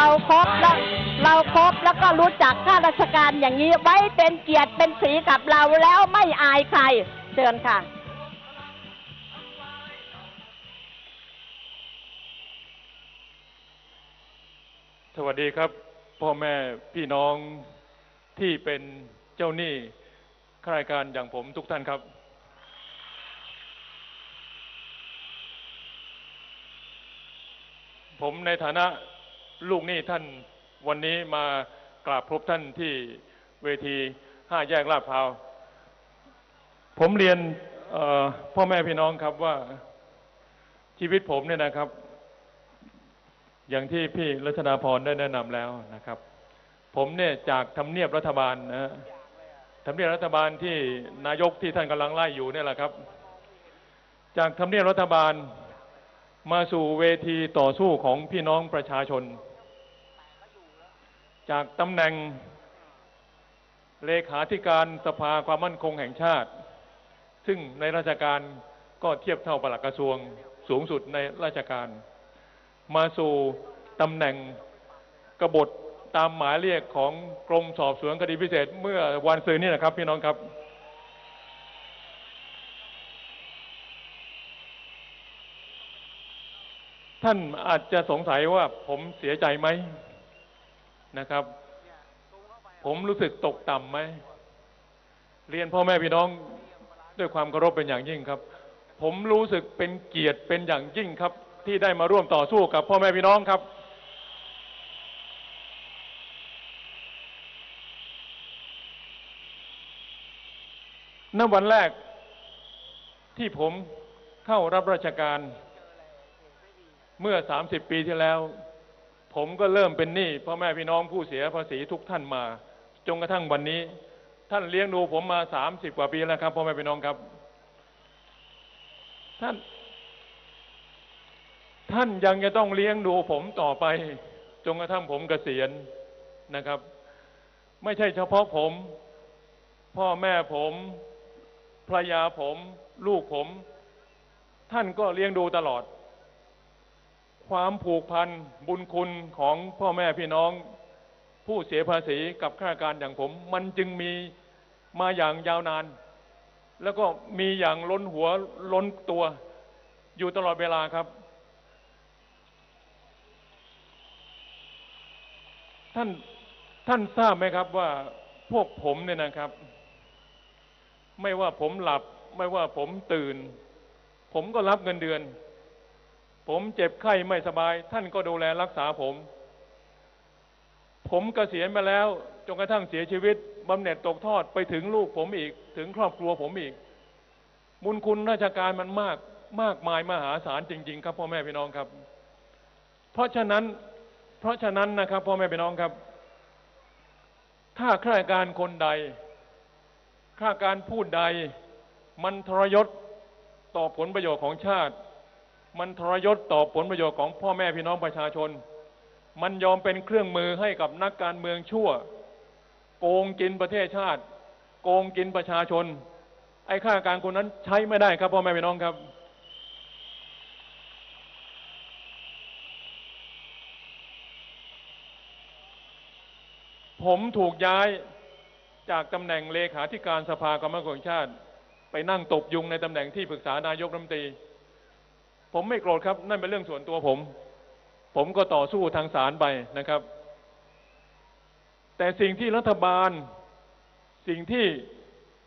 เราครบแล้วเราครบแล้วก็รู้จักข้าราชการอย่างนี้ไว้เป็นเกียรติเป็นสีกับเราแล้วไม่อายใครเชิญค่ะสวัสดีครับพ่อแม่พี่น้องที่เป็นเจ้าหนี้ข้าราชการอย่างผมทุกท่านครับ ผมในฐานะ ลูกนี้ท่านวันนี้มากราบพบท่านที่เวทีห้าแยกลาดพร้าวผมเรียนพ่อแม่พี่น้องครับว่าชีวิตผมเนี่ยนะครับ อย่างที่พี่รัชดาพรได้แนะนำแล้วนะครับ ผมเนี่ยจากทำเนียบรัฐบาลนะฮะทำเนียบรัฐบาลที่นายกที่ท่านกำลังไล่อยู่เนี่ยแหละครับ จากทำเนียบรัฐบาลมาสู่เวทีต่อสู้ของพี่น้องประชาชน จากตำแหน่งเลขาธิการสภาความมั่นคงแห่งชาติ ซึ่งในราชการก็เทียบเท่าปลัดกระทรวงสูงสุดในราชการ มาสู่ตำแหน่งกบฏตามหมายเรียกของกรมสอบสวนคดีพิเศษเมื่อวันซืนนี้นะครับ พี่น้องครับ ท่านอาจจะสงสัยว่าผมเสียใจไหม นะครับ ผมรู้สึกตกต่ำไหม เรียนพ่อแม่พี่น้องด้วยความเคารพเป็นอย่างยิ่งครับ ผมรู้สึกเป็นเกียรติเป็นอย่างยิ่งครับ ที่ได้มาร่วมต่อสู้กับพ่อแม่พี่น้องครับ ณ วันแรกที่ผมเข้ารับราชการเมื่อ 30 ปีที่แล้ว ผมก็เริ่มเป็นหนี้พ่อแม่พี่น้องผู้เสียภาษีทุกท่านมาจนกระทั่งวันนี้ ท่านเลี้ยงดูผมมา30กว่าปีแล้วครับพ่อแม่พี่น้องครับ ท่าน ท่านยังจะต้องเลี้ยงดูผมต่อไปจนกระทั่งผมเกษียณนะครับ ไม่ใช่เฉพาะผม พ่อแม่ผมภรรยาผม ลูกผม ท่านก็เลี้ยงดูตลอด ความผูกพันบุญคุณของพ่อแม่พี่น้อง ผู้เสียภาษีกับข้าราชการอย่างผม มันจึงมีมาอย่างยาวนาน แล้วก็มีอย่างล้นหัวล้นตัว อยู่ตลอดเวลาครับ ท่านท่านทราบไหมครับว่าพวกผมเนี่ยนะครับ ไม่ว่าผมหลับ ไม่ว่าผมตื่น ผมก็รับเงินเดือน ผมเจ็บไข้ไม่สบาย ท่านก็ดูแลรักษาผม ผมเกษียณมาแล้วจนกระทั่งเสียชีวิตบำเหน็จตกทอดไปถึงลูกผมอีก ถึงครอบครัวผมอีก บุญคุณราชการมันมากมากมายมหาศาลจริง ๆ ครับพ่อแม่พี่น้องครับ เพราะฉะนั้น เพราะฉะนั้นนะครับพ่อแม่พี่น้องครับ ถ้าข้าราชการคนใดข้าราชการผู้ใดมันทรยศต่อผลประโยชน์ของชาติ มันทรยศต่อผลประโยชน์ของพ่อแม่พี่น้องประชาชน มันยอมเป็นเครื่องมือให้กับนักการเมืองชั่ว โกงกินประเทศชาติ โกงกินประชาชน ไอ้ข้าราชการคนนั้นใช้ไม่ได้ครับพ่อแม่พี่น้องครับ ผมถูกย้ายจากตำแหน่งเลขาธิการสภากรรมการชาติ ไปนั่งตบยุงในตำแหน่งที่ปรึกษานายกรัฐมนตรี ผมไม่โกรธครับ นั่นเป็นเรื่องส่วนตัวผม ผมก็ต่อสู้ทางศาลไปนะครับ แต่สิ่งที่รัฐบาล สิ่งที่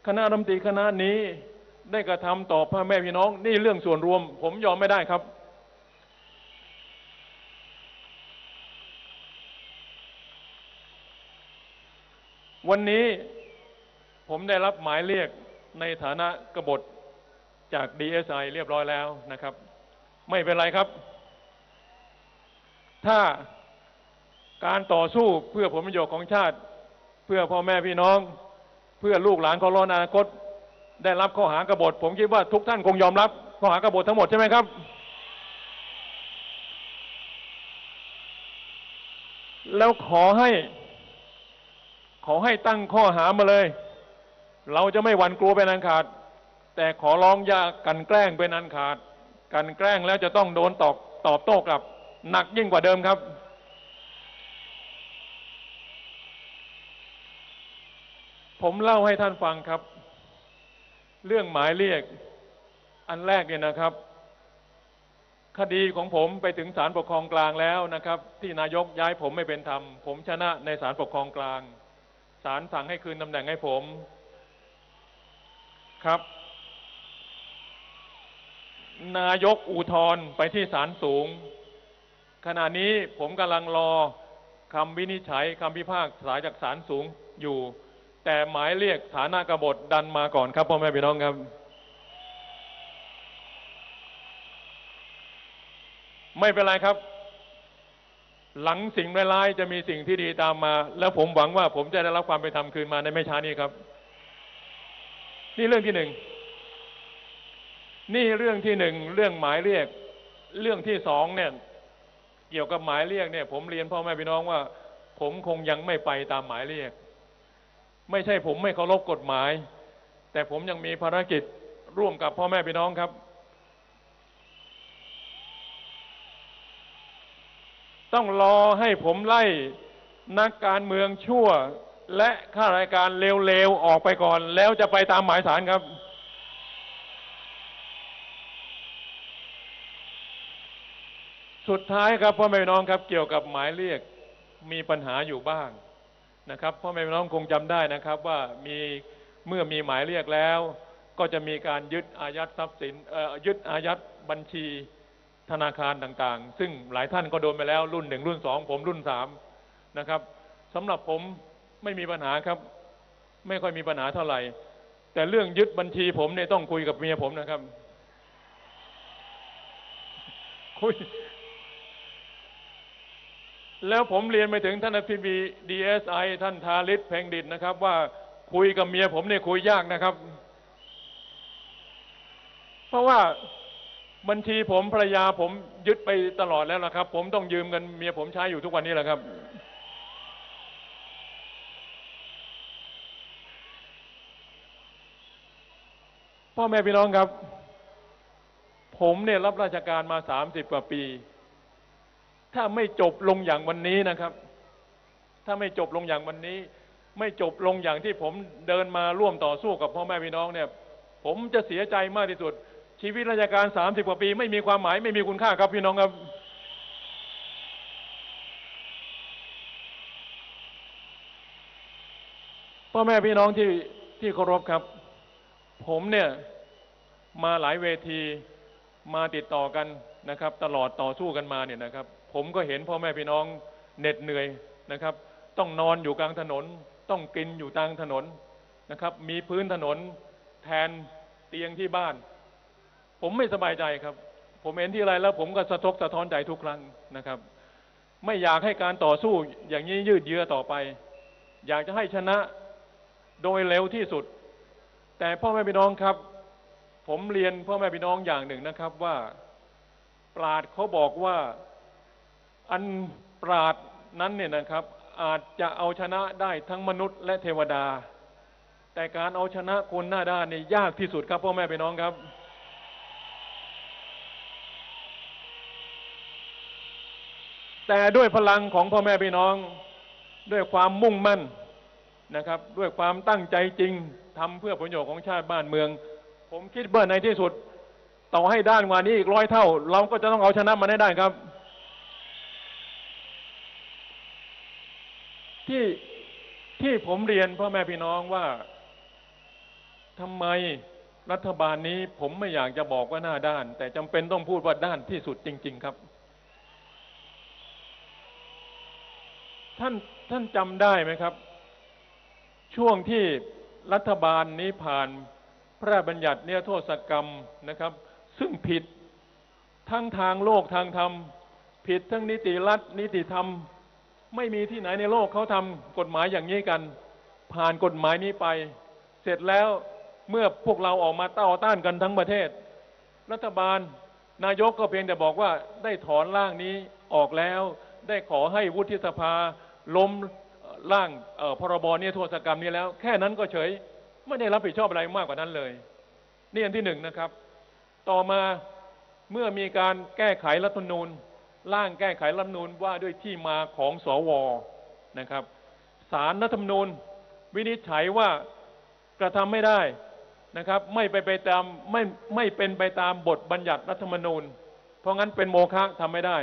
คณะรัฐมนตรีคณะนี้ได้กระทำต่อพ่อแม่พี่น้อง นี่เรื่องส่วนรวม ผมยอมไม่ได้ครับ วันนี้ผมได้รับหมายเรียกในฐานะกบฏจาก DSI เรียบร้อยแล้วนะครับ ไม่เป็นไรครับ ถ้าการต่อสู้เพื่อผลประโยชน์ของชาติ เพื่อพ่อแม่พี่น้อง เพื่อลูกหลานของเราในอนาคต ได้รับข้อหากบฏผมคิดว่าทุกท่านคงยอมรับข้อหากบฏทั้งหมดใช่ไหมครับ แล้วขอให้ ขอให้ตั้งข้อหามาเลย เราจะไม่หวั่นกลัวเป็นอันขาด แต่ขอร้องอย่ากันแกล้งเป็นอันขาด การแกล้งแล้วจะต้องโดนตอบตอบโต้กลับ หนักยิ่งกว่าเดิมครับ ผมเล่าให้ท่านฟังครับ เรื่องหมายเรียก อันแรกเนี่ยนะครับ คดีของผมไปถึงศาลปกครองกลางแล้วนะครับ ที่นายกย้ายผมไม่เป็นธรรม ผมชนะในศาลปกครองกลางศาลสั่งให้คืนตำแหน่งให้ผม ครับ นายกอุทธรไปที่ศาลสูง ขณะนี้ผมกำลังรอคำวินิจฉัยคำพิพากษาจากศาลสูงอยู่ แต่หมายเรียกฐานะกบฏดันมาก่อนครับพ่อแม่พี่น้องครับ ไม่เป็นไรครับ หลังสิ่งร้ายจะมีสิ่งที่ดีตามมา แล้วผมหวังว่าผมจะได้รับความเป็นธรรมคืนมาในไม่ช้านี้ครับ นี่เรื่องที่หนึ่ง นี่เรื่องที่หนึ่งเรื่องหมายเรียก เรื่องที่สองเนี่ยเกี่ยวกับหมายเรียกเนี่ย ผมเรียนพ่อแม่พี่น้องว่า ผมคงยังไม่ไปตามหมายเรียก ไม่ใช่ผมไม่เคารพกฎหมาย แต่ผมยังมีภารกิจร่วมกับพ่อแม่พี่น้องครับ ต้องรอให้ผมไล่นักการเมืองชั่ว และข้ารายการเลวๆออกไปก่อน แล้วจะไปตามหมายสารครับ สุดท้ายครับพ่อแม่พี่น้องครับเกี่ยวกับหมายเรียกมีปัญหาอยู่บ้างนะครับพ่อแม่พี่น้องคงจำได้นะครับ ว่ามีเมื่อมีหมายเรียกแล้ว ก็จะมีการยึดอายัดทรัพย์สินยึดอายัดบัญชีธนาคารต่างๆ ซึ่งหลายท่านก็โดนไปแล้วรุ่นหนึ่งรุ่นสองผมรุ่นสามนะครับสำหรับผมไม่มีปัญหาครับ ไม่ค่อยมีปัญหาเท่าไหร่ แต่เรื่องยึดบัญชีผมเนี่ยต้องคุยกับเมียผมนะครับคุย แล้วผมเรียนไปถึงท่านอธิบดีดีเอสไอท่านทาริศเพ่งดิตนะครับ ว่าคุยกับเมียผมเนี่ยคุยยากนะครับ เพราะว่าบัญชีผมภรรยาผมยึดไปตลอดแล้วนะครับ ผมต้องยืมเงินเมียผมใช้อยู่ทุกวันนี้แหละครับ พ่อแม่พี่น้องครับ ผมเนี่ยรับราชการมาสามสิบกว่าปี ถ้าไม่จบลงอย่างวันนี้นะครับ ถ้าไม่จบลงอย่างวันนี้ ไม่จบลงอย่างที่ผมเดินมาร่วมต่อสู้กับพ่อแม่พี่น้องเนี่ย ผมจะเสียใจมากที่สุด ชีวิตราชการสามสิบกว่าปี ไม่มีความหมายไม่มีคุณค่าครับพี่น้องครับพ่อแม่พี่น้องที่ที่เคารพครับ ผมเนี่ยมาหลายเวทีมาติดต่อกันนะครับ ตลอดต่อสู้กันมาเนี่ยนะครับ ผมก็เห็นพ่อแม่พี่น้องเหน็ดเหนื่อยนะครับ ต้องนอนอยู่กลางถนน ต้องกินอยู่กลางถนนนะครับ มีพื้นถนนแทนเตียงที่บ้าน ผมไม่สบายใจครับ ผมเห็นที่ไรแล้ว ผมก็สะทกสะท้อนใจทุกครั้งนะครับ ไม่อยากให้การต่อสู้อย่างนี้ยืดเยื้อต่อไป อยากจะให้ชนะโดยเร็วที่สุด แต่พ่อแม่พี่น้องครับ ผมเรียนพ่อแม่พี่น้องอย่างหนึ่งนะครับว่า ปราดเขาบอกว่า อันปราดนั้นเนี่ยนะครับ อาจจะเอาชนะได้ทั้งมนุษย์และเทวดา แต่การเอาชนะคนหน้าด้านนี่ยากที่สุดครับพ่อแม่พี่น้องครับแต่ด้วยพลังของพ่อแม่พี่น้อง ด้วยความมุ่งมั่นนะครับ ด้วยความตั้งใจจริงทำเพื่อประโยชน์ของชาติบ้านเมือง ผมคิดว่าในที่สุด ต่อให้ด้านกว่านี้อีกร้อยเท่า เราก็จะต้องเอาชนะมันให้ได้ครับ ที่ที่ผมเรียนพ่อแม่พี่น้องว่าทำไมรัฐบาลนี้ผมไม่อยากจะบอกว่าหน้าด้าน แต่จำเป็นต้องพูดว่าด้านที่สุดจริง ๆ ครับ ท่านท่านจำได้ไหมครับ ช่วงที่รัฐบาลนี้ผ่านพระราชบัญญัติเนี่ยโทษกรรมนะครับ ซึ่งผิดทั้งทางโลกทางธรรม ผิดทั้งนิติรัฐนิติธรรม ไม่มีที่ไหนในโลกเขาทำกฎหมายอย่างนี้กัน ผ่านกฎหมายนี้ไป เสร็จแล้วเมื่อพวกเราออกมาต้าต้านกันทั้งประเทศ รัฐบาลนายกก็เพียงแต่บอกว่าได้ถอนร่างนี้ออกแล้ว ได้ขอให้วุฒิสภาล้มร่างพรบเนี่ยโทษกรรมนี้แล้ว แค่นั้นก็เฉย ไม่ได้รับผิดชอบอะไรมากกว่านั้นเลย นี่อันที่หนึ่งนะครับ ต่อมาเมื่อมีการแก้ไขรัฐธรรมนูญ ร่างแก้ไขรัฐมนูญว่าด้วยที่มาของสวนะครับสารรัฐธรรมนูญวินิจฉัยว่ากระทำไม่ได้นะครับ ไม่ไปไปตามไม่ไม่เป็นไปตามบทบัญญัติรัฐธรรมนูญ เพราะงั้นเป็นโมฆะทำไม่ได้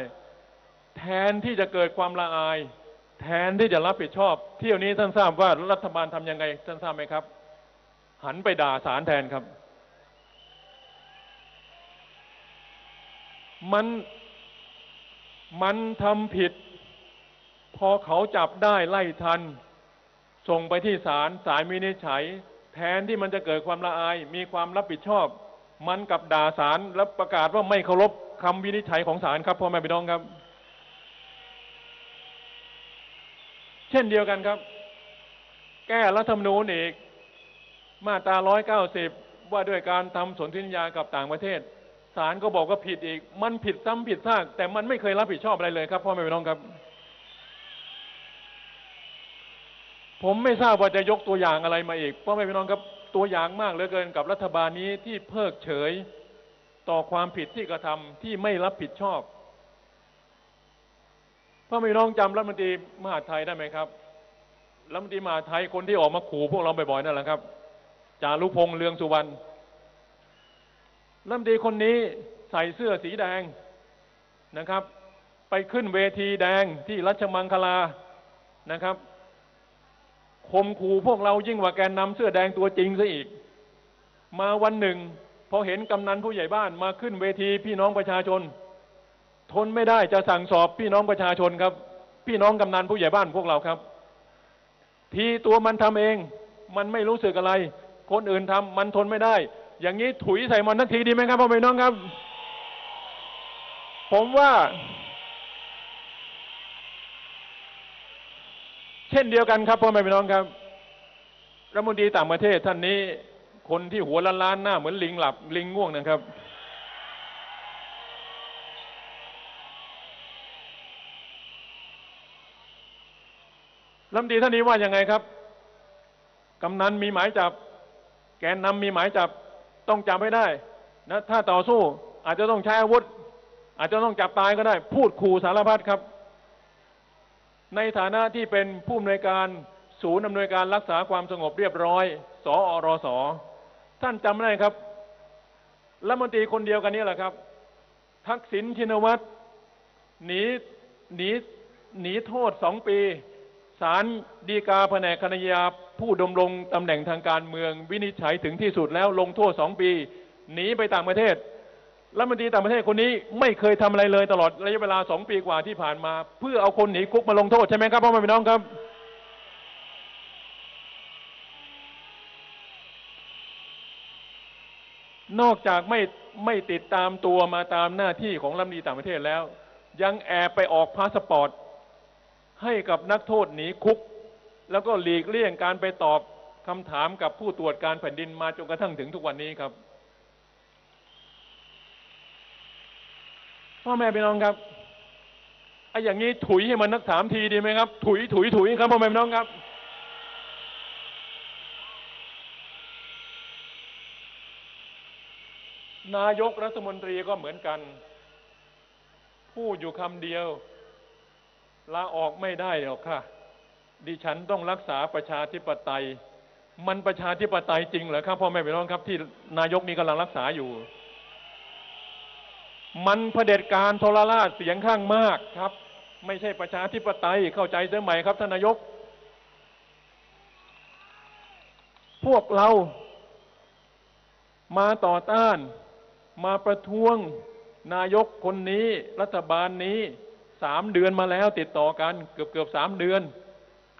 แทนที่จะเกิดความละอาย แทนที่จะรับผิดชอบ เที่ยวนี้ท่านทราบว่ารัฐบาลทำยังไง ท่านทราบไหมครับ หันไปด่าศาลแทนครับ มัน มันทำผิด พอเขาจับได้ไล่ทัน ส่งไปที่ศาลศาลวินิจฉัย แทนที่มันจะเกิดความละอาย มีความรับผิดชอบ มันกลับด่าศาลแล้วประกาศว่าไม่เคารพคำวินิจฉัยของศาลครับพ่อแม่พี่น้องครับ เช่นเดียวกันครับ แก้รัฐธรรมนูญอีกมาตรา 190 ว่าด้วยการทำสนธิสัญญากับต่างประเทศ ศาลก็บอกว่าผิดอีก มันผิดซ้ำผิดซาก แต่มันไม่เคยรับผิดชอบอะไรเลยครับพ่อแม่พี่น้องครับ ผมไม่ทราบว่าจะยกตัวอย่างอะไรมาอีกพ่อแม่พี่น้องครับตัวอย่างมากเหลือเกินกับรัฐบาลนี้ที่เพิกเฉยต่อความผิดที่กระทำที่ไม่รับผิดชอบพ่อแม่พี่น้องจำรัฐมนตรีมหาไทยได้ไหมครับรัฐมนตรีมหาไทยคนที่ออกมาขู่พวกเราบ่อยๆนั่นแหละครับจารุพงษ์เลืองสุวรรณ รัฐมนตรีคนนี้ใส่เสื้อสีแดงนะครับ ไปขึ้นเวทีแดงที่รัชมังคลานะครับคมขู่พวกเรายิ่งกว่าแกนนำเสื้อแดงตัวจริงซะอีก มาวันหนึ่ง พอเห็นกำนันผู้ใหญ่บ้านมาขึ้นเวทีพี่น้องประชาชน ทนไม่ได้จะสั่งสอบพี่น้องประชาชนครับ พี่น้องกำนันผู้ใหญ่บ้านพวกเราครับ ทีตัวมันทำเอง มันไม่รู้สึกอะไร คนอื่นทำมันทนไม่ได้ อย่างนี้ถุยใส่มันทักทีดีไหมครับพ่อแม่น้องครับ ผมว่า เช่นเดียวกันครับพ่อแม่พี่น้องครับรัฐมนตรีต่างประเทศท่านนี้ คนที่หัวล้านล้านๆหน้า เหมือนลิงหลับลิงง่วงนะครับรัฐมนตรีท่านนี้ว่ายังไงครับ กำนันมีหมายจับ แกนนำมีหมายจับ ต้องจับให้ได้นะถ้าต่อสู้อาจจะต้องใช้อาวุธ อาจจะต้องจับตายก็ได้ พูดขู่สารพัดครับ ในฐานะที่เป็นผู้อำนวยการศูนย์อำนวยการรักษาความสงบเรียบร้อย สออรสท่านจำได้ครับรัฐมนตรีคนเดียวกันนี้แหละครับ ทักษิณชินวัตรหนีหนีหนีโทษสองปี ศาลฎีกาแผนกคณะยา ผู้ดำรงตำแหน่งทางการเมืองวินิจฉัยถึงที่สุดแล้วลงโทษสองปีหนีไปต่างประเทศรัฐมนตรีต่างประเทศคนนี้ไม่เคยทำอะไรเลยตลอดระยะเวลาสองปีกว่าที่ผ่านมา เพื่อเอาคนหนีคุกมาลงโทษใช่ไหมครับพ่อแม่พี่น้องครับ นอกจากไม่ไม่ติดตามตัวมาตามหน้าที่ของรัฐมนตรีต่างประเทศแล้ว ยังแอบไปออกพาสปอร์ต ให้กับนักโทษหนีคุก แล้วก็หลีกเลี่ยงการไปตอบคำถามกับผู้ตรวจการแผ่นดินมาจนกระทั่งถึงทุกวันนี้ครับพ่อแม่พี่น้องครับไอ้อย่างนี้ถุยให้มันนักถามทีดีไหมครับ ถุยถุยถุยครับพ่อแม่พี่น้องครับ นายกรัฐมนตรีก็เหมือนกัน พูดอยู่คำเดียวลาออกไม่ได้หรอกค่ะ ดิฉันต้องรักษาประชาธิปไตย มันประชาธิปไตยจริงเหรอครับพ่อแม่พี่น้องครับที่นายกนี้กำลังรักษาอยู่ มันเผด็จการโทรราชเสียงข้างมากครับ ไม่ใช่ประชาธิปไตยเข้าใจเสียใหม่ครับท่านนายก พวกเรามาต่อต้าน มาประท้วงนายกคนนี้รัฐบาลนี้สามเดือนมาแล้วติดต่อกันเกือบเกือบสามเดือน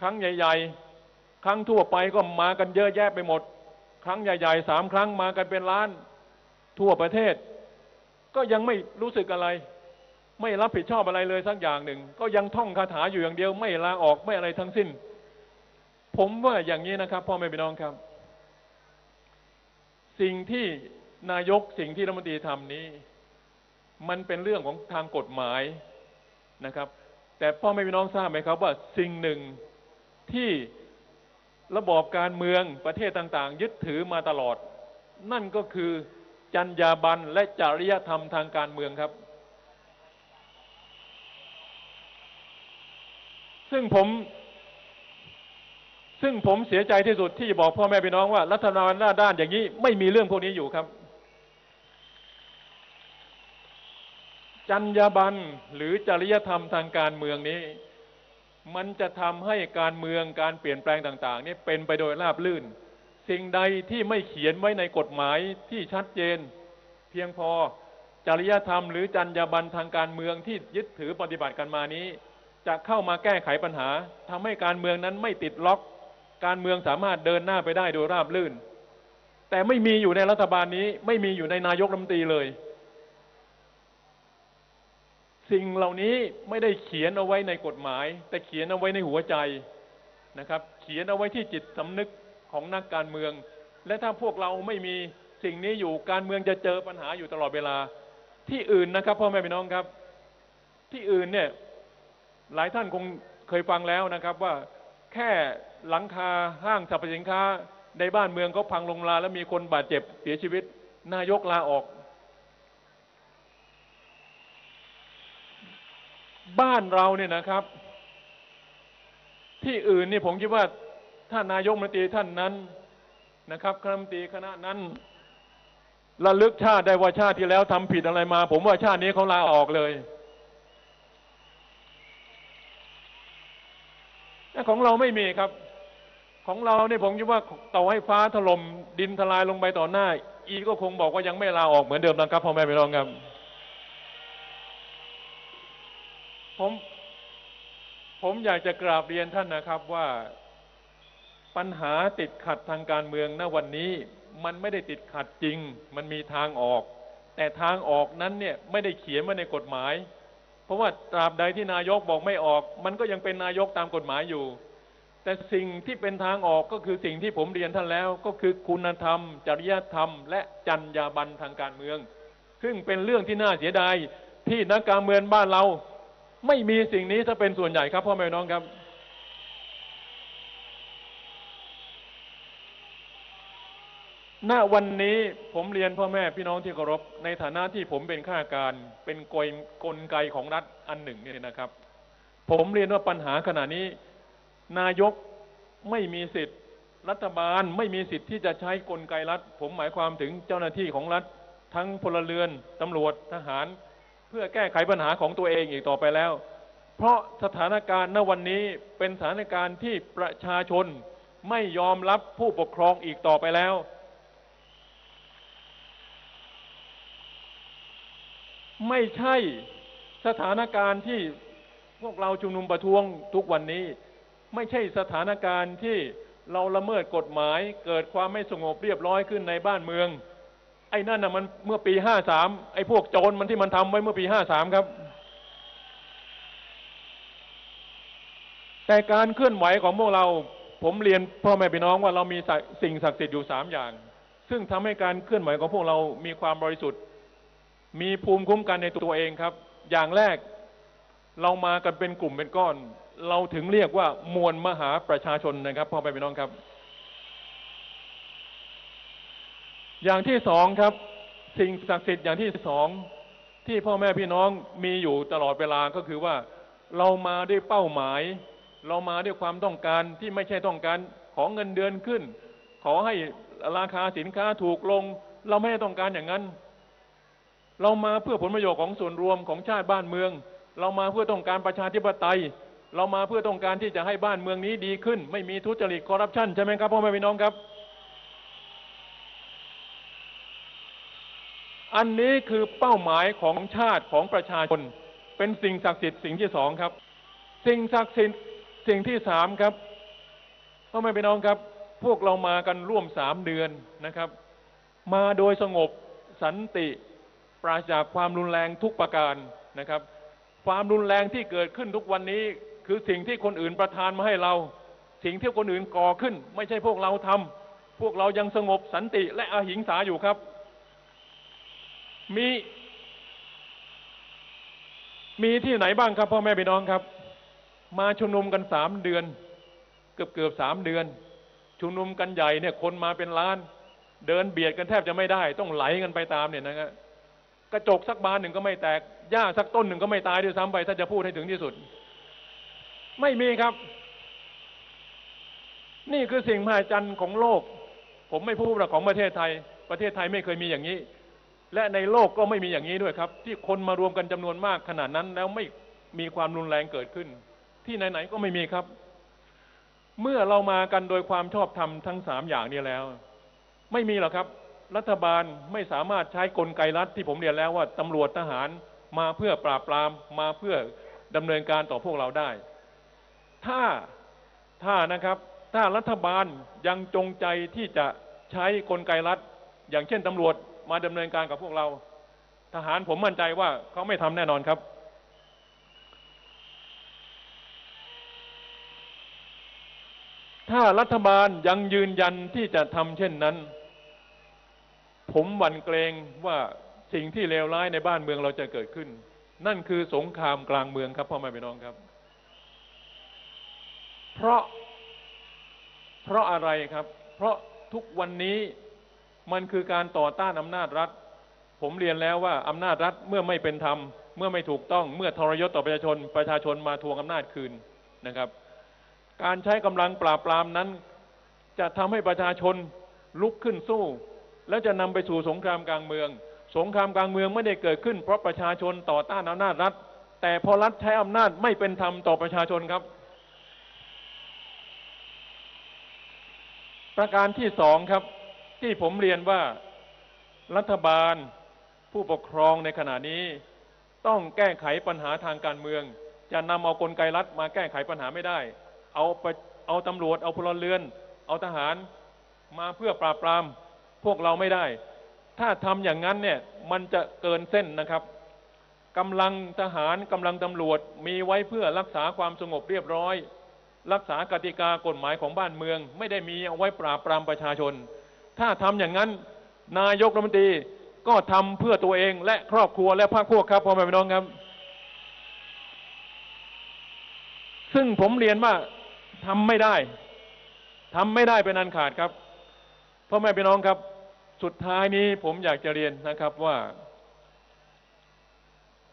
ครั้งใหญ่ ๆ ครั้งทั่วไปก็มากันเยอะแยะไปหมด ครั้งใหญ่ๆสามครั้งมากันเป็นล้าน ทั่วประเทศ ก็ยังไม่รู้สึกอะไร ไม่รับผิดชอบอะไรเลยสักอย่างหนึ่ง ก็ยังท่องคาถาอยู่อย่างเดียว ไม่ลาออกไม่อะไรทั้งสิ้น ผมว่าอย่างนี้นะครับพ่อแม่พี่น้องครับ สิ่งที่นายกสิ่งที่รัฐมนตรีทำนี้ มันเป็นเรื่องของทางกฎหมายนะครับ แต่พ่อแม่พี่น้องทราบไหมครับว่าสิ่งหนึ่ง ที่ระบอบการเมืองประเทศต่างๆ ยึดถือมาตลอด นั่นก็คือจรรยาบรรณและจริยธรรมทางการเมืองครับ ซึ่งผม ซึ่งผมเสียใจที่สุดที่บอกพ่อแม่พี่น้องว่า รัฐบาลหน้าด้านอย่างนี้ ไม่มีเรื่องพวกนี้อยู่ครับ จรรยาบรรณหรือจริยธรรมทางการเมืองนี้ มันจะทำให้การเมืองการเปลี่ยนแปลงต่างๆนี่เป็นไปโดยราบลื่น สิ่งใดที่ไม่เขียนไว้ในกฎหมายที่ชัดเจน เพียงพอจริยธรรมหรือจรรยาบรรณทางการเมืองที่ยึดถือปฏิบัติกันมานี้ จะเข้ามาแก้ไขปัญหาทำให้การเมืองนั้นไม่ติดล็อก การเมืองสามารถเดินหน้าไปได้โดยราบลื่น แต่ไม่มีอยู่ในรัฐบาลนี้ ไม่มีอยู่ในนายกรัฐมนตรีเลย สิ่งเหล่านี้ไม่ได้เขียนเอาไว้ในกฎหมาย แต่เขียนเอาไว้ในหัวใจนะครับ เขียนเอาไว้ที่จิตสำนึกของนักการเมือง และถ้าพวกเราไม่มีสิ่งนี้อยู่การเมืองจะเจอปัญหาอยู่ตลอดเวลา ที่อื่นนะครับพ่อแม่พี่น้องครับ ที่อื่นเนี่ยหลายท่านคงเคยฟังแล้วนะครับ ว่าแค่หลังคาห้างสรรพสินค้าในบ้านเมืองเขาพังลงมาแล้วมีคนบาดเจ็บเสียชีวิต นายกลาออก บ้านเราเนี่ยนะครับ ที่อื่นนี่ผมคิดว่าท่านนายกมนตรีท่านนั้นนะครับคณะมนตรีคณะนั้นระลึกชาติได้ว่าชาติที่แล้วทำผิดอะไรมา ผมว่าชาตินี้เขาลาออกเลยแต่ของเราไม่มีครับ ของเราเนี่ยผมคิดว่าต่อให้ฟ้าถล่มดินทลายลงไปต่อหน้า อีก็คงบอกว่ายังไม่ลาออกเหมือนเดิมนะครับพ่อแม่พี่น้องครับ ผมผมอยากจะกราบเรียนท่านนะครับว่าปัญหาติดขัดทางการเมืองณวันนี้ มันไม่ได้ติดขัดจริง มันมีทางออก แต่ทางออกนั้นเนี่ยไม่ได้เขียนไว้ในกฎหมาย เพราะว่าตราบใดที่นายกบอกไม่ออก มันก็ยังเป็นนายกตามกฎหมายอยู่ แต่สิ่งที่เป็นทางออกก็คือสิ่งที่ผมเรียนท่านแล้ว ก็คือคุณธรรม จริยธรรม และจรรยาบรรณทางการเมือง ซึ่งเป็นเรื่องที่น่าเสียดายที่นักการเมืองบ้านเรา ไม่มีสิ่งนี้ถ้าเป็นส่วนใหญ่ครับพ่อแม่น้องครับ ณวันนี้ผมเรียนพ่อแม่พี่น้องที่เคารพในฐานะที่ผมเป็นข้าราชการ เป็นกลกลไกของรัฐอันหนึ่งเนี่ยนะครับ ผมเรียนว่าปัญหาขณะนี้ นายกไม่มีสิทธิ์ รัฐบาลไม่มีสิทธิ์ที่จะใช้กลไกรัฐ ผมหมายความถึงเจ้าหน้าที่ของรัฐ ทั้งพลเรือนตำรวจทหาร เพื่อแก้ไขปัญหาของตัวเองอีกต่อไปแล้ว เพราะสถานการณ์ณวันนี้เป็นสถานการณ์ที่ประชาชนไม่ยอมรับผู้ปกครองอีกต่อไปแล้ว ไม่ใช่สถานการณ์ที่พวกเราชุมนุมประท้วงทุกวันนี้ ไม่ใช่สถานการณ์ที่เราละเมิดกฎหมายเกิดความไม่สงบเรียบร้อยขึ้นในบ้านเมือง ไอ้นั่นน่ะมันเมื่อปีห้าสามไอ้พวกโจรมันที่มันทำไว้เมื่อปีห้าสามครับ แต่การเคลื่อนไหวของพวกเรา ผมเรียนพ่อแม่พี่น้องว่าเรามีสิ่งศักดิ์สิทธิ์อยู่สามอย่าง ซึ่งทำให้การเคลื่อนไหวของพวกเรามีความบริสุทธิ์ มีภูมิคุ้มกันในตัวเองครับ อย่างแรกเรามากันเป็นกลุ่มเป็นก้อน เราถึงเรียกว่ามวลมหาประชาชนนะครับพ่อแม่พี่น้องครับ อย่างที่สองครับ สิ่งศักดิ์สิทธิ์อย่างที่สองที่พ่อแม่พี่น้องมีอยู่ตลอดเวลาก็คือว่า เรามาด้วยเป้าหมาย เรามาด้วยความต้องการที่ไม่ใช่ต้องการของเงินเดือนขึ้น ขอให้ราคาสินค้าถูกลง เราไม่ได้ต้องการอย่างนั้น เรามาเพื่อผลประโยชน์ของส่วนรวมของชาติบ้านเมือง เรามาเพื่อต้องการประชาธิปไตย เรามาเพื่อต้องการที่จะให้บ้านเมืองนี้ดีขึ้น ไม่มีทุจริตคอร์รัปชันใช่ไหมครับพ่อแม่พี่น้องครับ อันนี้คือเป้าหมายของชาติของประชาชน เป็นสิ่งศักดิ์สิทธิ์สิ่งที่สองครับ สิ่งศักดิ์สิทธิ์สิ่งที่สามครับพ่อแม่พี่น้องครับ พวกเรามากันร่วมสามเดือนนะครับ มาโดยสงบสันติ ปราศจากความรุนแรงทุกประการนะครับ ความรุนแรงที่เกิดขึ้นทุกวันนี้คือสิ่งที่คนอื่นประทานมาให้เรา สิ่งที่คนอื่นก่อขึ้น ไม่ใช่พวกเราทำพวกเรายังสงบสันติและอหิงสาอยู่ครับ มี มีที่ไหนบ้างครับ พ่อแม่พี่น้องครับ มาชุมนุมกันสามเดือน เกือบเกือบสามเดือน ชุมนุมกันใหญ่เนี่ย คนมาเป็นล้าน เดินเบียดกันแทบจะไม่ได้ ต้องไหลกันไปตามเนี่ยนะครับกระจกสักบานหนึ่งก็ไม่แตก หญ้าสักต้นหนึ่งก็ไม่ตายด้วยซ้ำไป ถ้าจะพูดให้ถึงที่สุด ไม่มีครับ นี่คือสิ่งมหัศจรรย์ของโลก ผมไม่พูดว่าของประเทศไทย ประเทศไทยไม่เคยมีอย่างนี้ และในโลกก็ไม่มีอย่างนี้ด้วยครับ ที่คนมารวมกันจำนวนมากขนาดนั้นแล้วไม่มีความรุนแรงเกิดขึ้น ที่ไหนๆก็ไม่มีครับ เมื่อเรามากันโดยความชอบธรรมทั้งสามอย่างนี้แล้ว ไม่มีหรอกครับ รัฐบาลไม่สามารถใช้กลไกรัฐที่ผมเรียนแล้วว่าตำรวจทหารมาเพื่อปราบปรามมาเพื่อดำเนินการต่อพวกเราได้ ถ้าถ้านะครับ ถ้ารัฐบาลยังจงใจที่จะใช้กลไกรัฐ อย่างเช่นตำรวจ มาดำเนินการกับพวกเรา ทหารผมมั่นใจว่าเขาไม่ทำแน่นอนครับ ถ้ารัฐบาลยังยืนยันที่จะทำเช่นนั้น ผมหวั่นเกรงว่าสิ่งที่เลวร้ายในบ้านเมืองเราจะเกิดขึ้น นั่นคือสงครามกลางเมืองครับพ่อแม่พี่น้องครับ เพราะเพราะอะไรครับ เพราะทุกวันนี้ มันคือการต่อต้านอำนาจรัฐ ผมเรียนแล้วว่าอำนาจรัฐเมื่อไม่เป็นธรรม เมื่อไม่ถูกต้องเมื่อทรยศต่อประชาชนประชาชนมาทวงอำนาจคืนนะครับ การใช้กำลังปราบปรามนั้น จะทำให้ประชาชนลุกขึ้นสู้ แล้วจะนำไปสู่สงครามกลางเมือง สงครามกลางเมืองไม่ได้เกิดขึ้น เพราะประชาชนต่อต้านอำนาจรัฐ แต่พอรัฐใช้อำนาจไม่เป็นธรรมต่อประชาชนครับ ประการที่สองครับ ที่ผมเรียนว่ารัฐบาลผู้ปกครองในขณะนี้ ต้องแก้ไขปัญหาทางการเมือง จะนำเอากลไกรัฐมาแก้ไขปัญหาไม่ได้ เอาไปเอาตำรวจเอาพลเรือน เอาทหารมาเพื่อปราบปรามพวกเราไม่ได้ ถ้าทำอย่างนั้นเนี่ยมันจะเกินเส้นนะครับกำลังทหารกำลังตำรวจมีไว้เพื่อรักษาความสงบเรียบร้อย รักษากติกากฎหมายของบ้านเมือง ไม่ได้มีเอาไว้ปราบปรามประชาชน ถ้าทำอย่างนั้นนายกรัฐมนตรีก็ทำเพื่อตัวเองและครอบครัวและพรรคพวกครับพ่อแม่พี่น้องครับ ซึ่งผมเรียนว่าทำไม่ได้ทำไม่ได้เป็นอันขาดครับพ่อแม่พี่น้องครับ สุดท้ายนี้ผมอยากจะเรียนนะครับว่า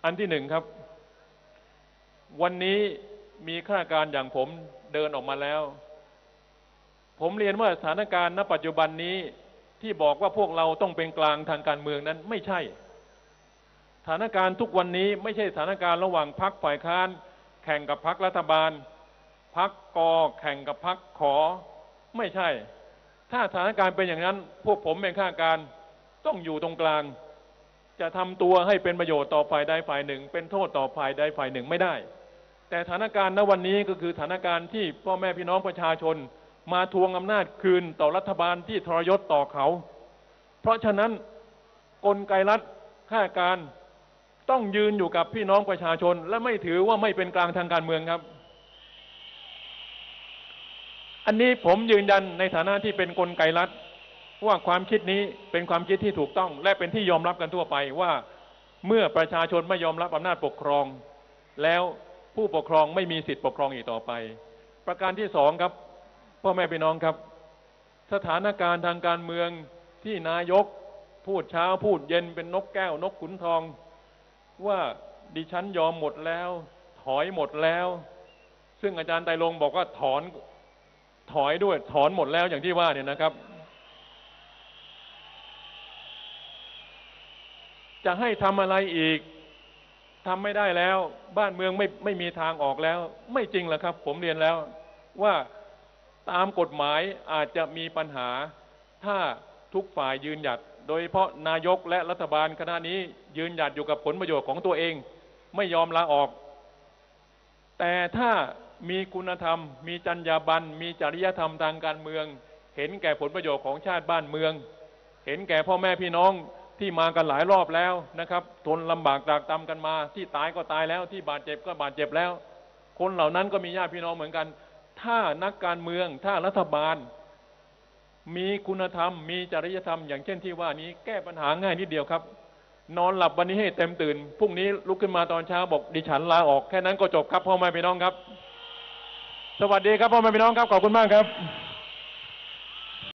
อันที่หนึ่งครับ วันนี้มีข้าราชการอย่างผมเดินออกมาแล้ว ผมเรียนว่าสถานการณ์ณปัจจุบันนี้ที่บอกว่าพวกเราต้องเป็นกลางทางการเมืองนั้นไม่ใช่ สถานการณ์ทุกวันนี้ไม่ใช่สถานการณ์ระหว่างพักฝ่ายค้าน แข่งกับพักรัฐบาลพักกอแข่งกับพักขอ ไม่ใช่ ถ้าสถานการณ์เป็นอย่างนั้น พวกผมเป็นข้าการต้องอยู่ตรงกลาง จะทำตัวให้เป็นประโยชน์ต่อฝ่ายใดฝ่ายหนึ่ง เป็นโทษต่อฝ่ายใดฝ่ายหนึ่งไม่ได้ แต่สถานการณ์ณวันนี้ก็คือสถานการณ์ที่พ่อแม่พี่น้องประชาชน มาทวงอำนาจคืนต่อรัฐบาลที่ทรยศต่อเขา เพราะฉะนั้นกลไกรัฐข้าการต้องยืนอยู่กับพี่น้องประชาชน และไม่ถือว่าไม่เป็นกลางทางการเมืองครับ อันนี้ผมยืนยันในฐานะที่เป็นกลไกรัฐว่าความคิดนี้เป็นความคิดที่ถูกต้อง และเป็นที่ยอมรับกันทั่วไปว่าเมื่อประชาชนไม่ยอมรับอำนาจปกครอง แล้วผู้ปกครองไม่มีสิทธิปกครองอีกต่อไป ประการที่สองครับ พ่อแม่พี่น้องครับ สถานการณ์ทางการเมืองที่นายกพูดเช้าพูดเย็นเป็นนกแก้วนกขุนทอง ว่าดิฉันยอมหมดแล้ว ถอยหมดแล้ว ซึ่งอาจารย์ไตรลงบอกว่าถอนถอยด้วย ถอนหมดแล้วอย่างที่ว่าเนี่ยนะครับ จะให้ทำอะไรอีกทำไม่ได้แล้ว บ้านเมืองไม่ไม่มีทางออกแล้ว ไม่จริงหรอกครับ ผมเรียนแล้วว่า ตามกฎหมายอาจจะมีปัญหา ถ้าทุกฝ่ายยืนหยัด โดยเฉพาะนายกและรัฐบาลคณะนี้ยืนหยัดอยู่กับผลประโยชน์ของตัวเอง ไม่ยอมลาออก แต่ถ้ามีคุณธรรม มีจรรยาบรรณมีจริยธรรมทางการเมือง เห็นแก่ผลประโยชน์ของชาติบ้านเมือง เห็นแก่พ่อแม่พี่น้องที่มากันหลายรอบแล้วนะครับ ทนลำบากตากตำกันมา ที่ตายก็ตายแล้ว ที่บาดเจ็บก็บาดเจ็บแล้ว คนเหล่านั้นก็มีญาติพี่น้องเหมือนกัน ถ้านักการเมืองถ้ารัฐบาล มีคุณธรรม มีจริยธรรมอย่างเช่นที่ว่านี้แก้ปัญหาง่ายนิดเดียวครับ นอนหลับวันนี้ให้เต็มตื่นพรุ่งนี้ลุกขึ้นมาตอนเช้าบอกดิฉันลาออกแค่นั้นก็จบครับพ่อแม่พี่น้องครับ สวัสดีครับพ่อแม่พี่น้องครับขอบคุณมากครับ